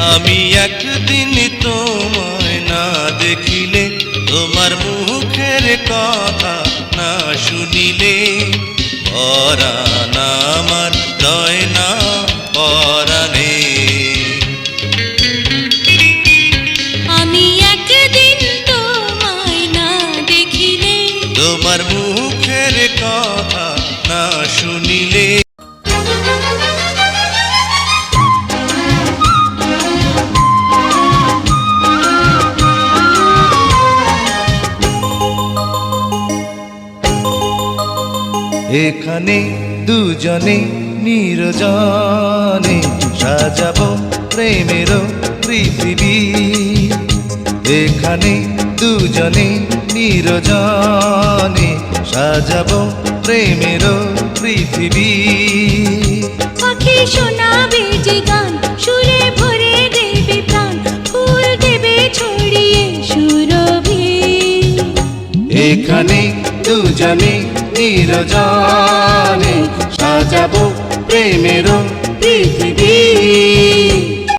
আমি একদিন তোমায় না দেখিলে তোমার মুখের কথা না শুনিলে। পরাণ আমার রয় না পরাণে। তোমার মুখের কথা না শুনিলে। এখানে দুজনে নিরজনে সাজাবো প্রেমের পৃথিবী। এখানে দুজনে নিরজনে সাজাবো প্রেমের পৃথিবী। পাখি শোনাবে যে গান সুরে ভরে দেবে প্রাণ ফুল দেবে ছড়িয়ে সুরভি। এখানে দুজনে নিরজনে সাজাবো প্রেমের পৃথিবী।